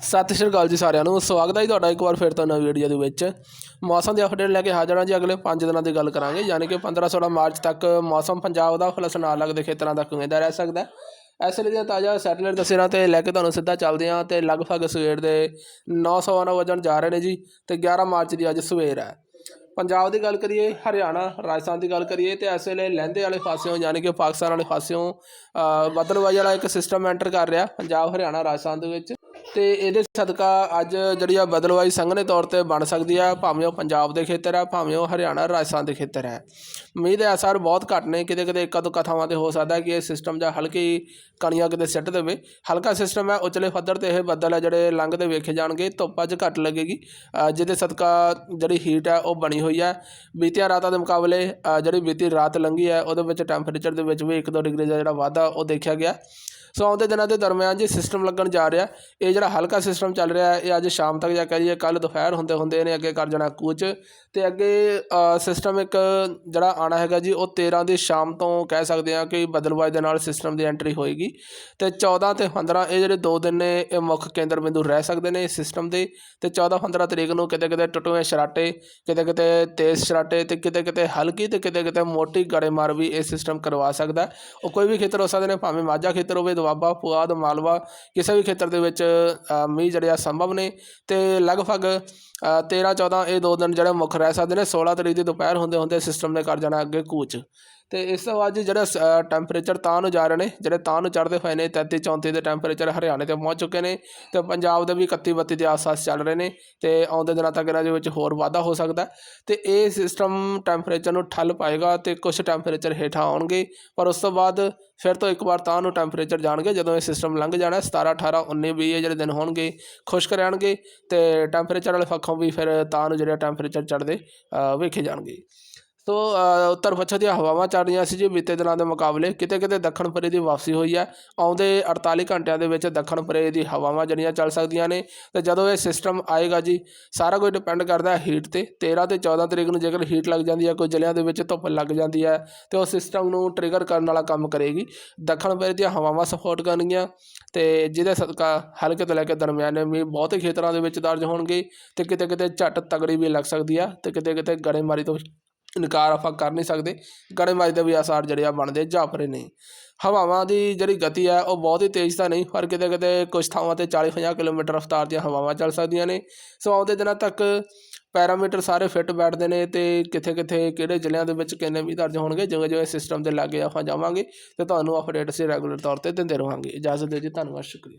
ਸਤਿ ਸ਼੍ਰੀ ਅਕਾਲ ਜੀ ਸਾਰਿਆਂ ਨੂੰ। ਸਵਾਗਤ ਹੈ ਜੀ ਤੁਹਾਡਾ ਇੱਕ ਵਾਰ ਫਿਰ ਤੋਂ ਨਵੀਂ ਵੀਡੀਓ ਦੇ ਵਿੱਚ। ਮੌਸਮ ਦੀ ਅਪਡੇਟ ਲੈ ਕੇ ਹਾਜ਼ਰ ਹਾਂ ਜੀ। ਅਗਲੇ 5 ਦਿਨਾਂ ਦੀ ਗੱਲ ਕਰਾਂਗੇ। ਯਾਨੀ ਕਿ 15 16 ਮਾਰਚ ਤੱਕ ਮੌਸਮ ਪੰਜਾਬ ਦਾ ਫਲਸ ਲੱਗਦੇ ਖੇਤਰਾਂ ਤੱਕ ਉਮੀਦ ਰਹਿ ਸਕਦਾ ਹੈ। ਇਸ ਲਈ ਦੀਆਂ ਤਾਜ਼ਾ ਸੈਟੇਲਾਈਟ ਤਸਵੀਰਾਂ ਤੇ ਲੈ ਕੇ ਤੁਹਾਨੂੰ ਸਿੱਧਾ ਚੱਲਦੇ ਹਾਂ ਤੇ ਲਗਭਗ ਸਵੇਰ ਦੇ 9:09 ਵਜਣ ਜਾ ਰਹੇ ਨੇ ਜੀ ਤੇ 11 ਮਾਰਚ ਦੀ ਅੱਜ ਸਵੇਰ ਹੈ। ਪੰਜਾਬ ਦੀ ਗੱਲ ਕਰੀਏ ਹਰਿਆਣਾ ਰਾਜਸਥਾਨ ਦੀ ਗੱਲ ਕਰੀਏ ਤੇ ਇਸ ਵੇਲੇ ਲਹਿੰਦੇ ਵਾਲੇ ਪਾਸਿਓਂ ਯਾਨੀ ਕਿ ਪਾਕਿਸਤਾਨ ਵਾਲੇ ਪਾਸਿਓਂ ਅ, ਵਾਲਾ ਇੱਕ ਸਿਸਟਮ ਐਂਟਰ ਕਰ ਰਿਹਾ। ਪੰਜਾਬ ਹਰਿਆਣਾ ਰਾਜਸਥਾਨ ਦੇ ਵਿੱਚ। ਤੇ ਇਹਦੇ ਸਦਕਾ ਅੱਜ ਜਿਹੜੀ ਆ ਬਦਲਵਾਈ ਸੰਘਣੇ ਤੌਰ ਤੇ ਬਣ ਸਕਦੀ ਆ, ਭਾਵੇਂ ਉਹ ਪੰਜਾਬ ਦੇ ਖੇਤਰ ਆ, ਭਾਵੇਂ ਉਹ ਹਰਿਆਣਾ, ਰਾਜਸਥਾਨ ਦੇ ਖੇਤਰ ਹੈ ਮੀਂਹ ਦੇ ਅਸਰ ਬਹੁਤ ਘੱਟ ਨੇ ਕਿਤੇ ਕਿਤੇ ਇੱਕ ਦੋ ਕਥਾਵਾਂ ਤੇ ਹੋ ਸਕਦਾ ਕਿ ਇਹ ਸਿਸਟਮ ਜਾਂ ਹਲਕੀ ਕਣੀਆਂ ਕਿਤੇ ਸਿੱਟ ਦੇਵੇ। ਹਲਕਾ ਸਿਸਟਮ ਹੈ, ਉਚਲੇ ਪੱਧਰ ਤੇ ਇਹ ਬੱਦਲ ਹੈ ਜਿਹੜੇ ਲੰਘਦੇ ਵੇਖੇ ਜਾਣਗੇ, ਧੁੱਪ ਅੱਜ ਘੱਟ ਲੱਗੇਗੀ। ਜਿਹਦੇ ਸਦਕਾ ਜਿਹੜੀ ਹੀਟ ਹੈ ਉਹ ਬਣੀ ਹੋਈ ਹੈ ਬੀਤੀਆਂ ਰਾਤਾਂ ਦੇ ਮੁਕਾਬਲੇ ਜਿਹੜੀ ਬੀਤੀ ਰਾਤ ਲੰਘੀ ਹੈ, ਉਹਦੇ ਵਿੱਚ ਟੈਂਪਰੇਚਰ ਦੇ ਵਿੱਚ ਵੀ 1-2 ਡਿਗਰੀ ਦਾ ਜਿਹੜਾ ਵਾਧਾ ਉਹ ਦੇਖਿਆ ਗਿਆ। ਸੋ ਆਉਂਦੇ ਦਿਨਾਂ ਦੇ ਦਰਮਿਆਨ ਜੀ ਸਿਸਟਮ ਲੱਗਣ ਜਾ ਰਿਹਾ। ਇਹ ਜਿਹੜਾ ਹਲਕਾ ਸਿਸਟਮ ਚੱਲ ਰਿਹਾ ਇਹ ਅੱਜ ਸ਼ਾਮ ਤੱਕ ਜਾਂ ਕਹੀਏ ਕੱਲ ਦੁਪਹਿਰ ਹੁੰਦੇ ਹੁੰਦੇ ਨੇ ਅੱਗੇ ਕਰ ਜਾਣਾ ਕੂਚ। ਤੇ ਅੱਗੇ ਸਿਸਟਮ ਇੱਕ ਜਿਹੜਾ ਆਣਾ ਹੈਗਾ ਜੀ, ਉਹ 13 ਦੀ ਸ਼ਾਮ ਤੋਂ ਕਹਿ ਸਕਦੇ ਹਾਂ ਕਿ ਬਦਲਵਾਈ ਦੇ ਨਾਲ ਸਿਸਟਮ ਦੀ ਐਂਟਰੀ ਹੋਏਗੀ। ਤੇ 14 ਤੇ 15 ਇਹ ਜਿਹੜੇ ਦੋ ਦਿਨ ਨੇ, ਇਹ ਮੁੱਖ ਕੇਂਦਰ ਬਿੰਦੂ ਰਹਿ ਸਕਦੇ ਨੇ ਇਸ ਸਿਸਟਮ ਦੇ। ਤੇ 14 15 ਤਰੀਕ ਨੂੰ ਕਿਤੇ ਕਿਤੇ ਟੁੱਟਵੇਂ ਸ਼ਰਾਟੇ, ਕਿਤੇ ਕਿਤੇ ਤੇਜ਼ ਸ਼ਰਾਟੇ ਤੇ ਕਿਤੇ ਕਿਤੇ ਹਲਕੀ ਤੇ ਕਿਤੇ ਕਿਤੇ ਮੋਟੀ ਗੜੇਮਾਰ ਵੀ ਇਹ ਸਿਸਟਮ ਕਰਵਾ ਸਕਦਾ। ਉਹ ਕੋਈ ਵੀ ਖੇਤਰ ਹੋ ਸਕਦੇ ਨੇ, ਭਾਵੇਂ ਮਾਝਾ ਖੇਤਰ ਹੋਵੇ ਦੁਆਬਾ ਪੁਆਧ ਮਾਲਵਾ ਕਿਸੇ ਵੀ ਖੇਤਰ ਦੇ ਵਿੱਚ ਮੀਂਹ ਜਿਹੜੇ ਆ ਸੰਭਵ ਨੇ ਤੇ ਲਗਭਗ 13 14 ਇਹ ਦੋ ਦਿਨ ਜਿਹੜੇ ਮੁੱਖ ਰਹਿ ਸਕਦੇ ਨੇ 16 ਤਰੀਕ ਦੀ ਦੁਪਹਿਰ ਹੁੰਦੇ ਹੁੰਦੇ ਸਿਸਟਮ ਨੇ ਕਰ ਜਾਣਾ ਅੱਗੇ ਕੂਚ। ਤੇ ਇਸ ਤੋਂ ਬਾਅਦ ਜੀ ਜਿਹੜਾ ਟੈਂਪਰੇਚਰ ਤਾਂ ਨੂੰ ਜਾ ਰਹੇ ਨੇ, ਜਿਹੜੇ ਤਾਂ ਨੂੰ ਚੜ੍ਹਦੇ ਹੋਏ ਨੇ 33 34 ਦੇ ਟੈਂਪਰੇਚਰ ਹਰਿਆਣੇ ਤੇ ਪਹੁੰਚ ਚੁੱਕੇ ਨੇ ਤੇ ਪੰਜਾਬ ਦੇ ਵੀ 31 32 ਦੇ ਆਸ-ਪਾਸ ਚੱਲ ਰਹੇ ਨੇ ਤੇ ਆਉਂਦੇ ਦਿਨਾਂ ਤੱਕ ਇਹਨਾਂ ਦੇ ਵਿੱਚ ਹੋਰ ਵਾਧਾ ਹੋ ਸਕਦਾ ਹੈ। ਤੇ ਇਹ ਸਿਸਟਮ ਟੈਂਪਰੇਚਰ ਨੂੰ ਠੱਲ ਪਾਏਗਾ ਤੇ ਕੁਝ ਟੈਂਪਰੇਚਰ ਹੇਠਾਂ ਆਉਣਗੇ, ਪਰ ਉਸ ਤੋਂ ਬਾਅਦ ਫਿਰ ਤੋਂ ਇੱਕ ਵਾਰ ਤਾਂ ਨੂੰ ਟੈਂਪਰੇਚਰ ਜਾਣਗੇ, ਜਦੋਂ ਇਹ ਸਿਸਟਮ ਲੰਘ ਜਾਣਾ 17 18 19 20 ਇਹ ਜਿਹੜੇ ਦਿਨ ਹੋਣਗੇ, ਖੁਸ਼ਕ ਰਹਿਣਗੇ ਤੇ ਟੈਂਪਰੇਚਰ ਵਾਲੇ ਪੱਖੋਂ ਵੀ ਫਿਰ ਤਾਂ ਨੂੰ ਜਿਹੜੇ ਟੈਂਪਰੇਚਰ ਚੜ੍ਹਦੇ ਵੇਖੇ ਜਾਣਗੇ। ਸੋ ਉੱਤਰ ਪੱਛਮ ਦੀਆਂ ਹਵਾਵਾਂ ਚੱਲ ਰਹੀਆਂ ਸੀ ਜੀ ਬੀਤੇ ਦਿਨਾਂ ਦੇ ਮੁਕਾਬਲੇ। ਕਿਤੇ ਕਿਤੇ ਦੱਖਣ ਪਰੇ ਦੀ ਵਾਪਸੀ ਹੋਈ ਹੈ। ਆਉਂਦੇ 48 ਘੰਟਿਆਂ ਦੇ ਵਿੱਚ ਦੱਖਣ ਪਰੇ ਦੀ ਹਵਾਵਾਂ ਜਿਹੜੀਆਂ ਚੱਲ ਸਕਦੀਆਂ ਨੇ। ਤੇ ਜਦੋਂ ਇਹ ਸਿਸਟਮ ਆਏਗਾ ਜੀ, ਸਾਰਾ ਕੁਝ ਡਿਪੈਂਡ ਕਰਦਾ ਹੈ ਹੀਟ ਤੇ। 13 ਤੇ 14 ਤਰੀਕ ਨੂੰ ਜੇਕਰ ਹੀਟ ਲੱਗ ਜਾਂਦੀ ਹੈ, ਕੋਈ ਜ਼ਿਲ੍ਹਿਆਂ ਦੇ ਵਿੱਚ ਧੁੱਪ ਲੱਗ ਜਾਂਦੀ ਹੈ, ਤੇ ਉਹ ਸਿਸਟਮ ਨੂੰ ਟ੍ਰਿਗਰ ਕਰਨ ਵਾਲਾ ਕੰਮ ਕਰੇਗੀ। ਦੱਖਣ ਪਰੇ ਦੀਆਂ ਹਵਾਵਾਂ ਸਪੋਰਟ ਕਰਨਗੀਆਂ, ਤੇ ਜਿਹਦੇ ਸਦਕਾ ਹਲਕੇ ਤੋਂ ਲੈ ਕੇ ਦਰਮਿਆਨੇ ਮੀਂਹ ਬਹੁਤੇ ਖੇਤਰਾਂ ਦੇ ਵਿੱਚ ਦਰਜ ਹੋਣਗੇ, ਤੇ ਕਿਤੇ ਕਿਤੇ ਝੱਟ ਤਗੜੀ ਵੀ ਲੱਗ ਸਕਦੀ ਆ, ਤੇ ਕਿਤੇ ਕਿਤੇ ਗੜੇਮਾਰੀ ਤੋਂ ਇਨਕਾਰ ਆਪਾਂ ਕਰ ਨਹੀਂ ਸਕਦੇ। ਗੜੇਮਾਰੀ ਦੇ ਵੀ ਆਸਾਰ ਜਿਹੜੇ ਆ ਬਣਦੇ, ਜਾਪਰੇ ਨੇ। ਹਵਾਵਾਂ ਦੀ ਜਿਹੜੀ ਗਤੀ ਹੈ ਉਹ ਬਹੁਤ ਹੀ ਤੇਜ਼ ਤਾਂ ਨਹੀਂ, ਪਰ ਕਿਤੇ ਕਿਤੇ ਕੁਝ ਥਾਵਾਂ ਤੇ 40 50 ਕਿਲੋਮੀਟਰ ਰਫ਼ਤਾਰ ਦੀਆਂ ਹਵਾਵਾਂ ਚੱਲ ਸਕਦੀਆਂ ਨੇ। ਸੋ ਆਉਂਦੇ ਦਿਨਾਂ ਤੱਕ ਪੈਰਾਮੀਟਰ ਸਾਰੇ ਫਿੱਟ ਬੈਠਦੇ ਨੇ ਤੇ ਕਿੱਥੇ ਕਿੱਥੇ, ਕਿਹੜੇ ਜ਼ਿਲ੍ਹਿਆਂ ਦੇ ਵਿੱਚ ਕਿੰਨੇ ਵੀ ਦਰਜ ਹੋਣਗੇ, ਜਿਵੇਂ ਜਿਵੇਂ ਸਿਸਟਮ ਦੇ ਲਾਗੇ ਆਪਾਂ ਜਾਵਾਂਗੇ, ਤੇ ਤੁਹਾਨੂੰ ਅਪਡੇਟ ਅਸੀਂ ਰੈਗੂਲਰ ਤੌਰ ਤੇ ਦਿੰਦੇ ਰਹਾਂਗੇ ਇਜਾਜ਼ਤ ਦਿਓ ਜੀ, ਧੰਨਵਾਦ, ਸ਼ੁਕਰੀਆ।